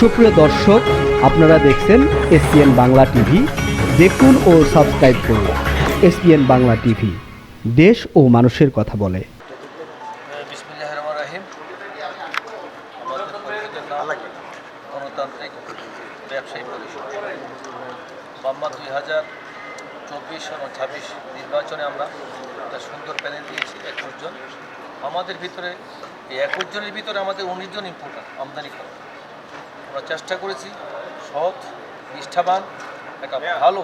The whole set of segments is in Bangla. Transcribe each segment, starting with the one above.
সুপ্রিয় দর্শক, আপনারা দেখছেন এসপিএন বাংলা টিভি। দেখুন ও সাবস্ক্রাইব করুন এসপিএন বাংলা টিভি। দেশ ও মানুষের কথা বলে। গণতান্ত্রিক ব্যবসায়ী পরিষদ দুই হাজার চব্বিশ এবং ছাব্বিশ নির্বাচনে আমরা একটা সুন্দর প্যানেল দিয়েছি, একুশ জন। আমাদের ভিতরে, এই একুশ জনের ভিতরে আমাদের উনিশ জন ইম্পোর্টার আমদানি করা। আমরা চেষ্টা করেছি সৎ নিষ্ঠাবান একটা ভালো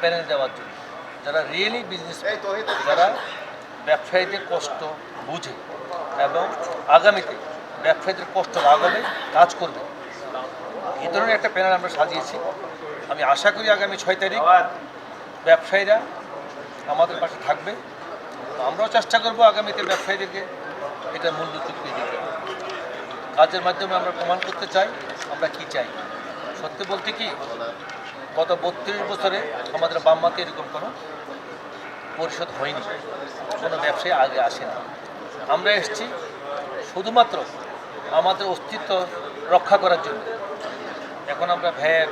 প্যানেল দেওয়ার জন্য। যারা রিয়েলি বিজনেস যারা ব্যবসায়ীদের কষ্ট বুঝে এবং আগামীতে ব্যবসায়ীদের কষ্ট লাগাবে কাজ করবে এই ধরনের একটা প্যানেল আমরা সাজিয়েছি। আমি আশা করি আগামী ছয় তারিখ ব্যবসায়ীরা আমাদের পাশে থাকবে। আমরাও চেষ্টা করব আগামীতে ব্যবসায়ীদেরকে এটা মূল্য চুক্তি দিতে। কাজের মাধ্যমে আমরা প্রমাণ করতে চাই, আমরা কি চাই? সত্যি বলতে কি, গত বত্রিশ বছরে আমাদের বাম্মাতে এরকম কোনো পরিশোধ হয়নি, কোনো ব্যবসায়ী আগে আসে না আমরা এসেছি শুধুমাত্র আমাদের অস্তিত্ব রক্ষা করার জন্য। এখন আমরা ভ্যাট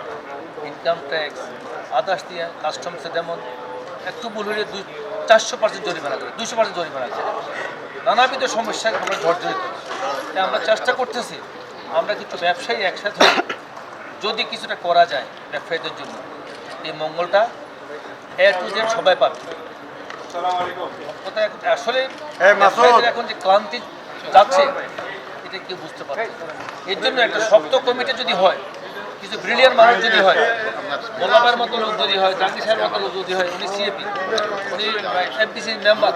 ইনকাম ট্যাক্স আদার্স দিয়ে কাস্টমসে যেমন একটু ভুল হলে দুই, চারশো পার্সেন্ট জরিমানা করে দুশো পার্সেন্ট জরিমানা করে। নানাবিধ সমস্যায় আমরা জর্জরিত। তাই আমরা চেষ্টা করতেছি। আমরা কিছু ব্যবসায়ী একসাথে যদি কিছুটা করা যায় ব্যবসায়ীদের জন্য এই মঙ্গলটা এ টু জেড সবাই পাবে। আসলে এখন যে ক্লান্তি যাচ্ছে এটা কেউ বুঝতে পারছে না। এর জন্য একটা শক্ত কমিটি যদি হয় কিছু ব্রিলিয়ান মানুষ যদি হয় মোলাবার মতো লোক যদি হয় জাহাঙ্গীর সাহেবের মতো লোক যদি হয় উনি সিএপি উনি এফবিসি মেম্বার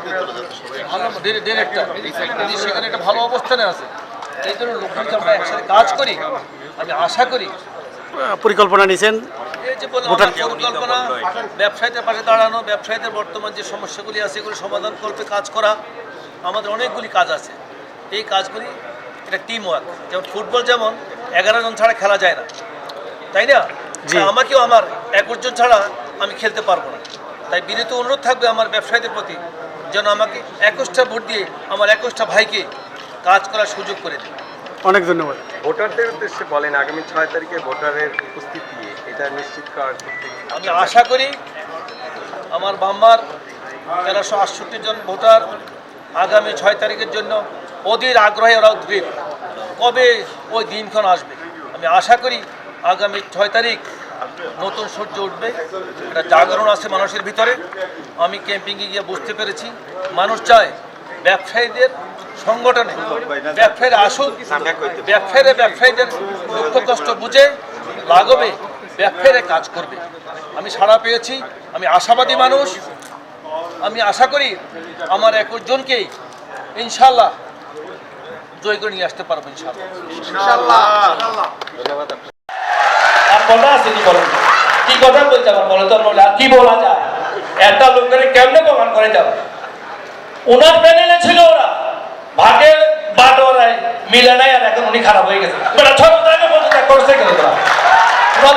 ভালো ডিরেক্টর সেখানে একটা ভালো অবস্থানে আছে। এই জন্য লোক যদি আমরা একসাথে কাজ করি আমি আশা করি পরিকল্পনা নিয়েছেন পরিকল্পনা ব্যবসায়ীদের পাশে দাঁড়ানো ব্যবসায়ীদের বর্তমান যে সমস্যাগুলি আছে এগুলো সমাধান করতে কাজ করা আমাদের অনেকগুলি কাজ আছে। এই কাজগুলি এটা টিম ওয়ার্ক যেমন ফুটবল যেমন এগারো জন ছাড়া খেলা যায় না। তাই না। আমাকেও আমার একুশ জন ছাড়া আমি খেলতে পারব না। তাই বিনীত অনুরোধ থাকবে আমার ব্যবসায়ীদের প্রতি যেন আমাকে একুশটা ভোট দিয়ে আমার একুশটা ভাইকে কাজ করার সুযোগ করে দেয় অনেক ধন্যবাদ। ভোটারদের উদ্দেশ্যে বলেন আগামী ছয় তারিখে ভোটারের উপস্থিতি এটা নিশ্চিত করার আমি আশা করি আমার বাম্মার তেরোশো আটষট্টি জন ভোটার আগামী ছয় তারিখের জন্য অধীর আগ্রহে ওরা উদ্গ্রীব। কবে ওই দিনক্ষণ আসবে? আমি আশা করি আগামী ছয় তারিখ নতুন সূর্য উঠবে। একটা জাগরণ আছে মানুষের ভিতরে। আমি ক্যাম্পিংয়ে গিয়ে বুঝতে পেরেছি মানুষ চায় ব্যবসায়ীদের সংগঠনে ব্যবসায়ীরা আসুক ব্যবসায়ীরা ব্যবসায়ীদের দুঃখ কষ্ট বুঝে লাগবে ব্যবসায়ীরা কাজ করবে। আমি সাড়া পেয়েছি আমি আশাবাদী মানুষ। আমি আশা করি আমার একুশ জনকেই ইনশাল্লাহ জয় করে নিয়ে আসতে পারব ইনশাল্লাহ কথা আছে কি বলেন? কি কথা বলতে আমার বলে তো আর কি বলা যায়? একটা লোকের কেমনে প্রমাণ করে যাবে? ওনার প্যানেলে ছিল ওরা। ভাগে বাটোরায় মিলে নাই আর এখন উনি খারাপ হয়ে গেছে।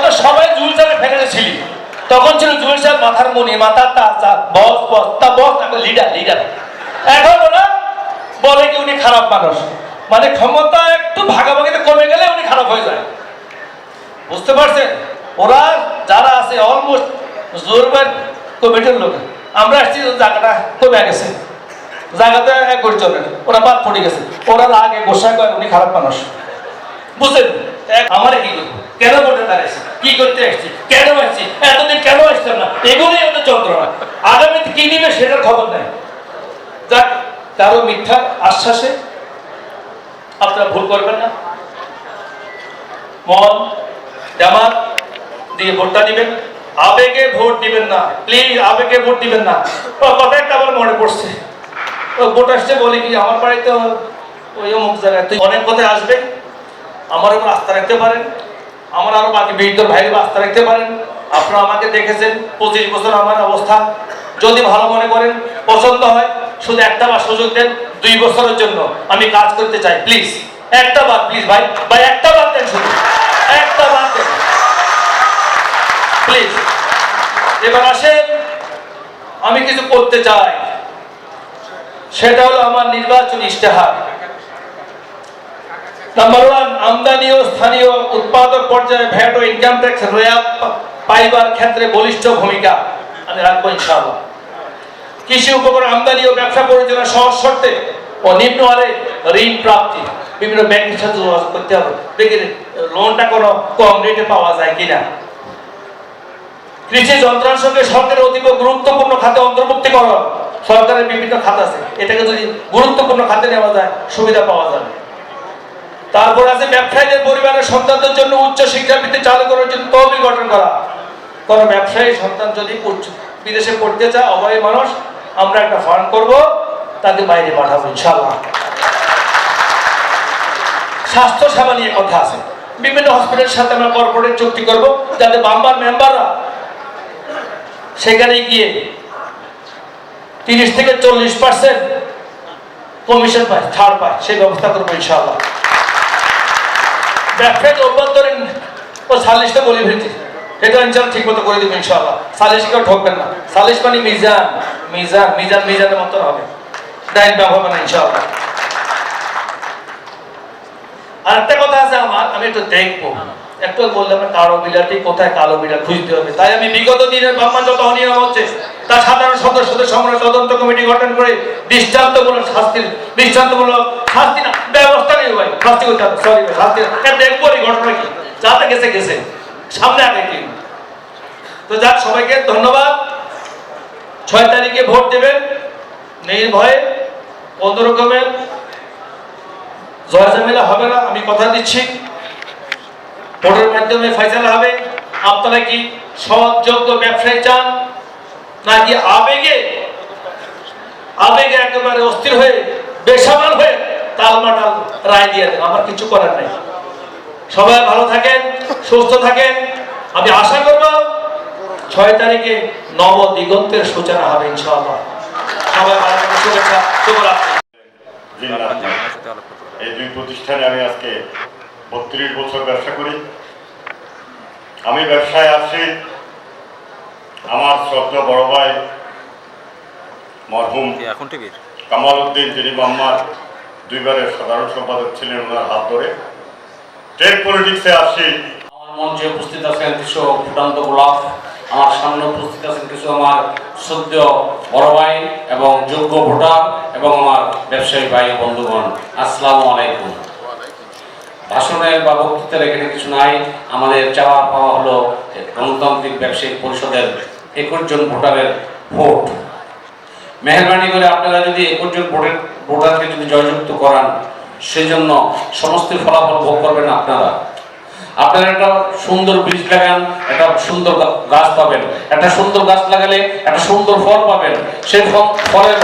তো সবাই জুল স্যারের প্যানেলে ছিলি। তখন ছিল জুল স্যার মাথার মনি মাথার তাজা বস বস, তা, বস না লিডার লিডার এখন ওরা বলে কি উনি খারাপ মানুষ। মানে ক্ষমতা একটু ভাগাভাগিতে কমে গেলে উনি খারাপ হয়ে যায়। বুঝতে পারছেন? ওরা যারা আছে অলমোস্ট জোরবার কমিটির লোক। আমরা আসছি, জায়গাটা কমে গেছে। জায়গাতে ওরা গেছে। আগে গোসা করে, উনি খারাপ মানুষ। আমার কি কেন ভোটে কি করতে আসছি? কেন কেন না? এগুলোই কি নিবে সেটার খবর যাক, কারও মিথ্যা আশ্বাসে আপনারা ভুল করবেন না। মন, জামাত দিয়ে ভোটটা দিবেন। আবেগে ভোট দিবেন না। প্লিজ, আবেগে ভোট দিবেন না। কথা একটা আমার মনে পড়ছে। ভোট আসছে বলে কি আমার বাড়িতে ওই অমুক জায়গায়? তুই অনেক কথায় আসবে। আমার উপর আস্থা রাখতে পারেন। আমার আরও বাকি বীরদের ভাইয়ের আস্থা রাখতে পারেন। আপনারা আমাকে দেখেছেন, পঁচিশ বছর আমার অবস্থা। যদি ভালো মনে করেন, পছন্দ হয়, শুধু একটা বার সুযোগ দেন দুই বছরের জন্য। আমি কাজ করতে চাই, প্লিজ। একটা বার, প্লিজ ভাই। ভাই, একটা বার দেন শুধু। একটা বার দেন। প্লিজ। এবার আসেন। আমি কিছু করতে চাই। সেটা হলো আমার নির্বাচন ইশতেহার। নাম্বার ওয়ান আমদানি ও স্থানীয় উৎপাদক পর্যায়ে ভ্যাট ও ইনকাম ট্যাক্স রেয়াত পাইবার ক্ষেত্রে বলিষ্ঠ ভূমিকা। আমি রাখব ইনশাআল্লাহ। কৃষি উপকরণ আমদানি ও ব্যবসা পরিচালনা সহজ শর্তে ও নিম্ন হারে ঋণ প্রাপ্তি। বিভিন্ন ব্যাংকের সাথে যোগাযোগ করতে হবে। দেখি লোনটা কোনো কম রেটে পাওয়া যায় কিনা। কৃষি যন্ত্রাংশকে সরকারের অধিক গুরুত্বপূর্ণ খাতে অন্তর্ভুক্তিকরণ। সরকারের বিভিন্ন খাত আছে। এটাকে যদি গুরুত্বপূর্ণ খাতে নেওয়া যায়, সুবিধা পাওয়া যাবে। তারপর আছে ব্যবসায়ীদের পরিবারের সন্তানদের জন্য উচ্চ শিক্ষাবৃত্তি চালু করার জন্য তহবিল গঠন করা। কোন ব্যবসায়ী সন্তান যদি বিদেশে পড়তে চায় অভাবী মানুষ, আমরা একটা ফান্ড করব, তাকে বাইরে পাঠাবো, ইনশাআল্লাহ। স্বাস্থ্য সেবা নিয়ে কথা আছে। বিভিন্ন হসপিটালের সাথে আমরা কর্পোরেট চুক্তি করব, যাতে বাম্বার মেম্বাররা সেখানে গিয়ে তিরিশ থেকে চল্লিশ পার্সেন্ট কমিশন পায়, ছাড় পায়, সেই ব্যবস্থা করব ইনশাআল্লাহ। ব্যবসায়িক অভ্যন্তরীণ ও সালিশটা বলে ফেলছি। এটা ইনশাল্লাহ ঠিক মতো করে দেবো ইনশাআল্লাহ। সালিশ কেউ ঠকবেন না। সালিশ মানে মিজান মিজান মিজান, মিজানের মতো হবে। ডাইন ব্যবহার না আর একটা কথা আছে আমার, আমি একটু দেখব। একটু বললাম কালো বিলাটি কোথায়, কালো বিড়াল খুঁজতে হবে। তাই আমি বিগত দিনের বাম্মা যত অনিয়ম হচ্ছে তা সাধারণ সদস্যদের সমন্বয় তদন্ত কমিটি গঠন করে দৃষ্টান্তমূলক শাস্তির দৃষ্টান্তমূলক শাস্তি না, ব্যবস্থা নেই ভাই। শাস্তি করতে হবে সরি ভাই, শাস্তি দেখব ঘটনা কি? যাতে গেছে গেছে। সামনে আগে কি? তো যাক, সবাইকে ধন্যবাদ। ছয় তারিখে ভোট দেবেন। নির্ভয়ে কোনো রকমের জয় ঝামেলা হবে না, আমি কথা দিচ্ছি। ভোটের মাধ্যমে ফয়সালা হবে। আপনারা কি সৎ যোগ্য ব্যবসায়ী চান? নাকি আবেগে আবেগে একেবারে অস্থির হয়ে, বেসামাল হয়ে তালমাটাল রায় দিয়ে দেন। আমার কিছু করার নাই। সবাই ভালো থাকেন, সুস্থ থাকেন। আমি আশা করব ছয় তারিখে নব দিগন্তের সূচনা হবে, ইনশাআল্লাহ। সবাই ভালো শুভেচ্ছা, শুভরাত্রি। এই দুই প্রতিষ্ঠানে আমি আজকে বত্রিশ বছর ব্যবসা করি। আমি ব্যবসায় আসছি আমার শ্রদ্ধা বড় ভাই মরহুম এখন টিভির। কামাল উদ্দিন যিনি মাম্মার দুইবারের সাধারণ সম্পাদক ছিলেন ওনার হাত ধরে। ট্রেড পলিটিক্সে আসছি আমার মঞ্চে উপস্থিত আছেন কিছু ফুটান্ত গোলাপ আমার সামনে উপস্থিত আছেন কিছু আমার সদ্য বড় ভাই এবং যোগ্য ভোটার এবং আমার ব্যবসায়ী ভাই বন্ধুগণ আসসালামু আলাইকুম। ভাষণের বা বক্তৃতার এখানে কিছু নাই আমাদের চাওয়া পাওয়া হলো গণতান্ত্রিক ব্যবসায়িক পরিষদের একুশ জন ভোটারের ভোট। মেহরবানি করে আপনারা যদি একুশ জন ভোটের ভোটারকে যদি জয়যুক্ত করান, সেজন্য সমস্ত ফলাফল ভোগ করবেন আপনারা। আপনারা একটা সুন্দর বীজ লাগান, একটা সুন্দর গাছ পাবেন। একটা সুন্দর গাছ লাগালে একটা সুন্দর ফল পাবেন। সেই ফল ফলের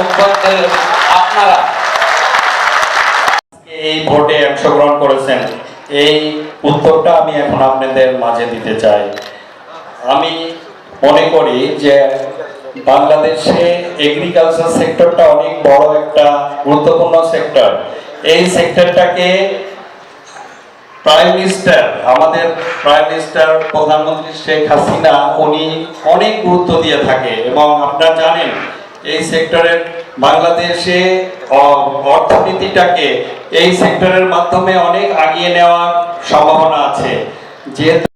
আপনারা। এই ভোটে অংশগ্রহণ করেছেন। এই উত্তরটা আমি এখন আপনাদের মাঝে দিতে চাই। আমি মনে করি যে বাংলাদেশে এগ্রিকালচার সেক্টরটা অনেক বড় একটা গুরুত্বপূর্ণ সেক্টর এই সেক্টরটাকে প্রাইম মিনিস্টার আমাদের প্রাইম মিনিস্টার প্রধানমন্ত্রী শেখ হাসিনা, উনি অনেক গুরুত্ব দিয়ে থাকে এবং আপনারা জানেন এই সেক্টরের বাংলাদেশে অর্থনীতিটাকে এই সেক্টরের মাধ্যমে অনেক আগিয়ে নেওয়ার সম্ভাবনা আছে। যেহেতু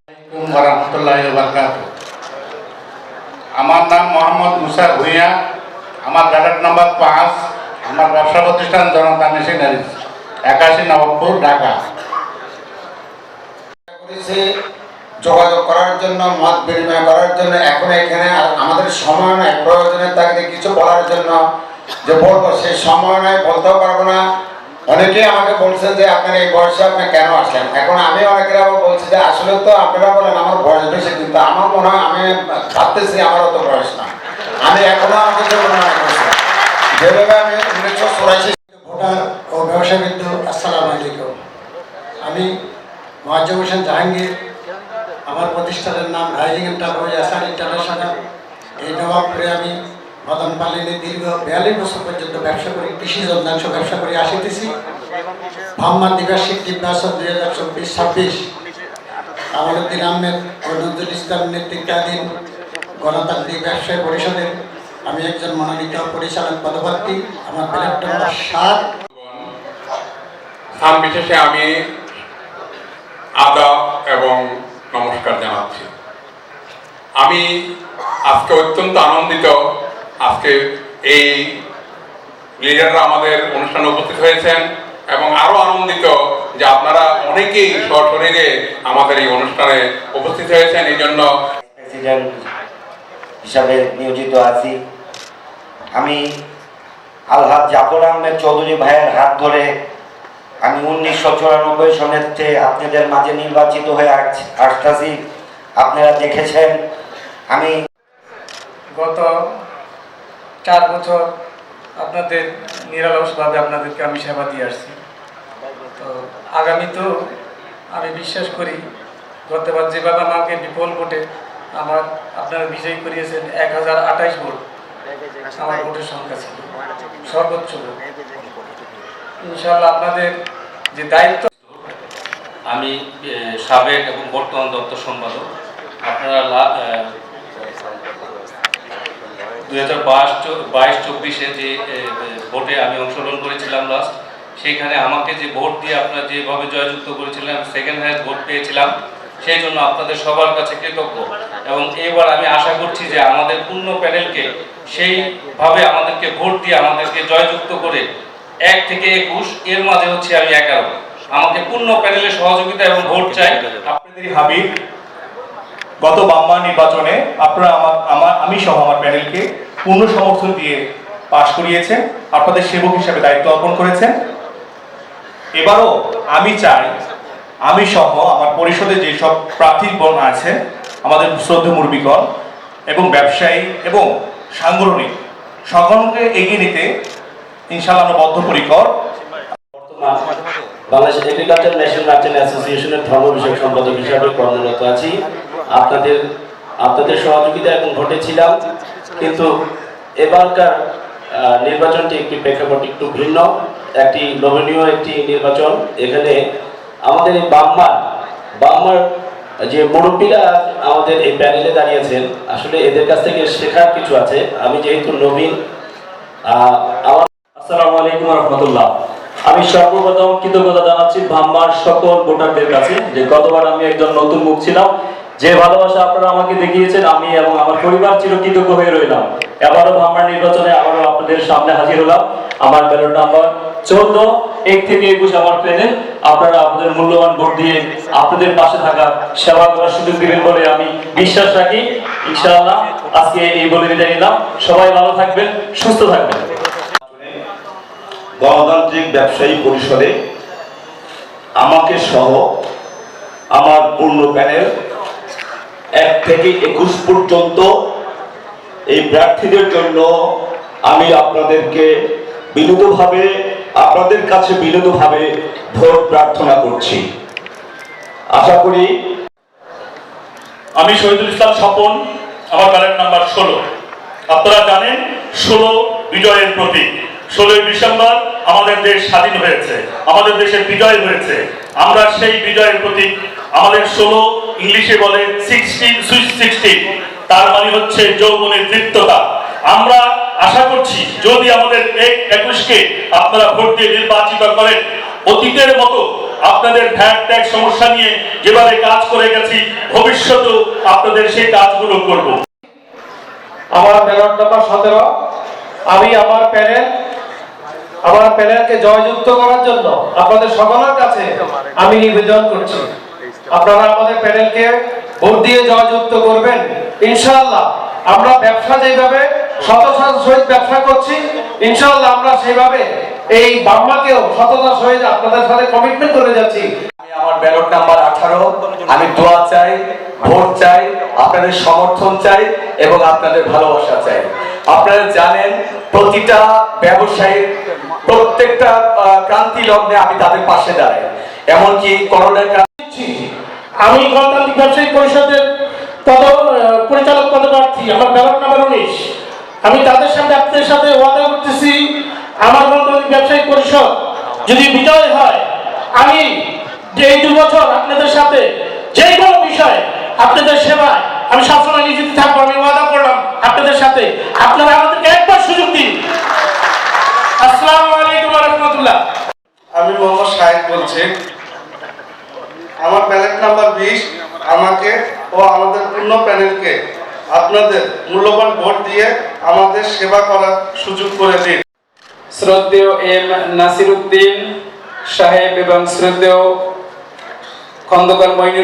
আমার নাম মোহাম্মদ মুসা ভুঁইয়া, আমার ব্যালট নাম্বার পাঁচ, আমার ব্যবসা প্রতিষ্ঠান জনতা মেশিনারিজ একাশি নবাবপুর, ঢাকা। যোগাযোগ করার জন্য, মত বিনিময় করার জন্য, এখন এখানে আর আমাদের সময় নয় প্রয়োজনের তাগিদে কিছু বলার জন্য যে বলব, সেই সময় নয় বলতেও পারব না। অনেকেই আমাকে বলছেন যে, আপনার এই বয়সে আপনি কেন আসলেন? এখন আমি অনেকের আবার বলছি যে আসলে তো আপনারা বলেন, আমার বয়স বেশি, কিন্তু আমার মনে হয়, আমি ভাবতেছি আমার অত বয়স না। আমি এখনও আমাকে মনে হয় যেভাবে আমি উনিশশো চৌরাশি ভোটার ও ব্যবসাবিদ আসসালামু আলাইকুম। আমি মোয়াজ্জম হোসেন জাহাঙ্গীর, আমার প্রতিষ্ঠানের নাম রাইজিং এন্টারপ্রাইজ আসার ইন্টারন্যাশনাল, এই নবাবপুরে আমি মদন পালিনে দীর্ঘ বিয়াল্লিশ বছর পর্যন্ত ব্যবসা করি, কৃষি যন্ত্রাংশ ব্যবসা করে আসিতেছি। মোহাম্মদ দিবাসিক নির্বাচন দুই হাজার চব্বিশ, ছাব্বিশ। কামালুদ্দিন আহমেদ নজরুল ইসলাম নেতৃত্বাধীন গণতান্ত্রিক ব্যবসায়ী পরিষদের, আমি একজন মনোনীত পরিচালক পদপ্রার্থী, আমার ব্যালট নম্বর সাত। স্থান বিশেষে আমি আদাব এবং নমস্কার জানাচ্ছি। আমি আজকে অত্যন্ত আনন্দিত আজকে এই লিডাররা আমাদের অনুষ্ঠানে উপস্থিত হয়েছেন এবং আরও আনন্দিত যে আপনারা অনেকেই সশরীরে আমাদের এই অনুষ্ঠানে উপস্থিত হয়েছেন এই জন্য প্রেসিডেন্ট হিসাবে নিয়োজিত আছি। আমি আলহাজ জাফর আহমেদ চৌধুরী ভাইয়ের হাত ধরে আমি উনিশশো চুরানব্বই সনের চেয়ে আপনাদের মাঝে নির্বাচিত হয়ে আস- আসতেছি। আপনারা দেখেছেন আমি গত চার বছর আপনাদের নিরলসভাবে আপনাদেরকে আমি সেবা দিয়ে আসছি। তো আগামী তো আমি বিশ্বাস করি, গতবার যেভাবে আমাকে বিপুল ভোটে আমার, আপনারা বিজয়ী করিয়েছেন, এক হাজার আঠাইশ ভোট আমার ভোটের সংখ্যা ছিল, সর্বোচ্চ ইনশাল্লাহ আপনাদের যে দায়িত্ব আমি সাবেক এবং বর্তমান দপ্তর সম্পাদক, আপনারা দুই হাজার বাইশ চব্বিশে যে ভোটে আমি অংশগ্রহণ করেছিলাম লাস্ট সেইখানে আমাকে যে ভোট দিয়ে আপনারা যেভাবে জয়যুক্ত করেছিলেন সেকেন্ড হাইয়েস্ট ভোট পেয়েছিলাম, সেই জন্য আপনাদের সবার কাছে কৃতজ্ঞ। এবং এবার আমি আশা করছি যে আমাদের পূর্ণ প্যানেলকে সেইভাবে আমাদেরকে ভোট দিয়ে আমাদেরকে জয়যুক্ত করে এক থেকে একুশ, এর মাঝে হচ্ছে আমি এগারো। আমাকে পূর্ণ প্যানেলের সহযোগিতা এবং ভোট চাই। আপনাদের হাবিব। গত বাম্মা নির্বাচনে আপনারা আমার আমার, আমি সহ আমার প্যানেলকে পূর্ণ সমর্থন দিয়ে পাশ করিয়েছেন, আপনাদের সেবক হিসেবে দায়িত্ব অর্পণ করেছেন। এবারও আমি চাই, আমি সহ আমার পরিষদে যেসব প্রার্থীগণ আছে আমাদের শ্রদ্ধ মুরবিগণ এবং ব্যবসায়ী এবং সাংগঠনিক, সকলকে এগিয়ে নিতে ইনশাআল্লাহ আমরা বদ্ধপরিকর বাংলাদেশ এগ্রিকালচার ন্যাশনাল মার্চেন্ট অ্যাসোসিয়েশনের ধর্ম বিষয়ক সম্পাদক হিসাবে কর্মরত আছি। আপনাদের আপনাদের সহযোগিতা এবং ভোটে ছিলাম কিন্তু এবারকার নির্বাচনটি একটি প্রেক্ষাপট একটু ভিন্ন। একটি লোভনীয় একটি নির্বাচন। এখানে আমাদের এই বাম্মার বাম্মার যে মুরব্বীরা আমাদের এই প্যানেলে দাঁড়িয়েছেন, আসলে এদের কাছ থেকে শেখার কিছু আছে। আমি যেহেতু নবীন আমার আসসালামু আলাইকুম রহমতুল্লাহ। আমি সর্বপ্রথম কৃতজ্ঞতা জানাচ্ছি ভাম্বার সকল ভোটারদের কাছে যে গতবার আমি একজন নতুন মুখ ছিলাম। যে ভালোবাসা আপনারা আমাকে দেখিয়েছেন, আমি এবং আমার পরিবার চিরকৃতজ্ঞ হয়ে রইলাম। এবারও ভাম্বার নির্বাচনে আবারও আপনাদের সামনে হাজির হলাম। আমার ব্যালট নাম্বার চোদ্দ, এক থেকে একুশ আমার প্লেনে আপনারা আপনাদের মূল্যবান ভোট দিয়ে আপনাদের পাশে থাকা সেবা করার সুযোগ দিবেন বলে আমি বিশ্বাস রাখি। ইনশাআল্লাহ আজকে এই বলে বিদায় নিলাম। সবাই ভালো থাকবেন, সুস্থ থাকবেন। গণতান্ত্রিক ব্যবসায়ী পরিষদে আমাকে সহ আমার পূর্ণ প্যানেল এক থেকে একুশ পর্যন্ত এই প্রার্থীদের জন্য আমি আপনাদেরকে বিনোদভাবে আপনাদের কাছে বিনোদভাবে ভোট প্রার্থনা করছি। আশা করি আমি শহীদুল ইসলাম স্বপন, আমার ব্যালেট নাম্বার ষোলো। আপনারা জানেন ষোলো বিজয়ের প্রতীক। ষোলোই ডিসেম্বর আমাদের দেশ স্বাধীন হয়েছে, আমাদের দেশের বিজয় হয়েছে। আমরা সেই বিজয়ের প্রতীক, আমাদের ষোলো ইংলিশে বলে সিক্সটিন সুইচ সিক্সটিন তার মানে হচ্ছে যৌবনের তৃপ্ততা আমরা আশা করছি যদি আমাদের এক একুশকে আপনারা ভোট দিয়ে নির্বাচিত করেন, অতীতের মতো আপনাদের ভ্যাট ট্যাক্স সমস্যা নিয়ে যেভাবে কাজ করে গেছি, ভবিষ্যতেও আপনাদের সেই কাজগুলো করব। আমার ব্যালট নাম্বার সতেরো। আমি আমার প্যানেল, আমার প্যানেলকে জয়যুক্ত করার জন্য আপনাদের সকলের কাছে আমি নিবেদন করছি। আপনারা আমাদের প্যানেলকে ভোট দিয়ে জয়যুক্ত করবেন। ইনশাআল্লাহ আমরা ব্যবসা যেভাবে সততার সহিত ব্যবসা করছি ইনশাআল্লাহ আমরা সেইভাবে এই বাম্মাকেও সততার সহিত আপনাদের সাথে কমিটমেন্ট করে যাচ্ছি। আমি আমার ব্যালট নাম্বার আঠারো আমি দোয়া চাই ভোট চাই আপনাদের সমর্থন চাই এবং আপনাদের ভালোবাসা চাই। আপনারা জানেন প্রতিটা ব্যবসায়ীর প্রত্যেকটা ক্রান্তি লগ্নে আমি তাদের পাশে দাঁড়াই। এমনকি করোনার ক্রান্তি আমি গণতান্ত্রিক ব্যবসায়ী পরিষদের পদ পরিচালক পদপ্রার্থী, আমার ব্যালট নাম্বার উনিশ। আমি তাদের সাথে আপনাদের সাথে ওয়াদা করতেছি, আমার গণতান্ত্রিক ব্যবসায়ী পরিষদ যদি বিজয় হয়, আমি এই দু বছর আপনাদের সাথে যে কোনো বিষয়ে আপনাদের সেবায় আমি সবসময় নিয়োজিত থাকব, আমি ওয়াদা করলাম আপনাদের সাথে। আপনারা আমাদেরকে একবার সুযোগ দিন। আসসালামু আলাইকুম রহমতুল্লাহ। আমি মোহাম্মদ শাহেদ বলছি। আমার প্যানেল নাম্বার বিশ, আমাকে ও আমাদের পূর্ণ প্যানেলকে আপনাদের মূল্যবান ভোট দিয়ে আমাদের সেবা করার সুযোগ করে দিন। শ্রদ্ধেয় এম নাসির উদ্দিন সাহেব এবং শ্রদ্ধেয় খন্দকার মইনুল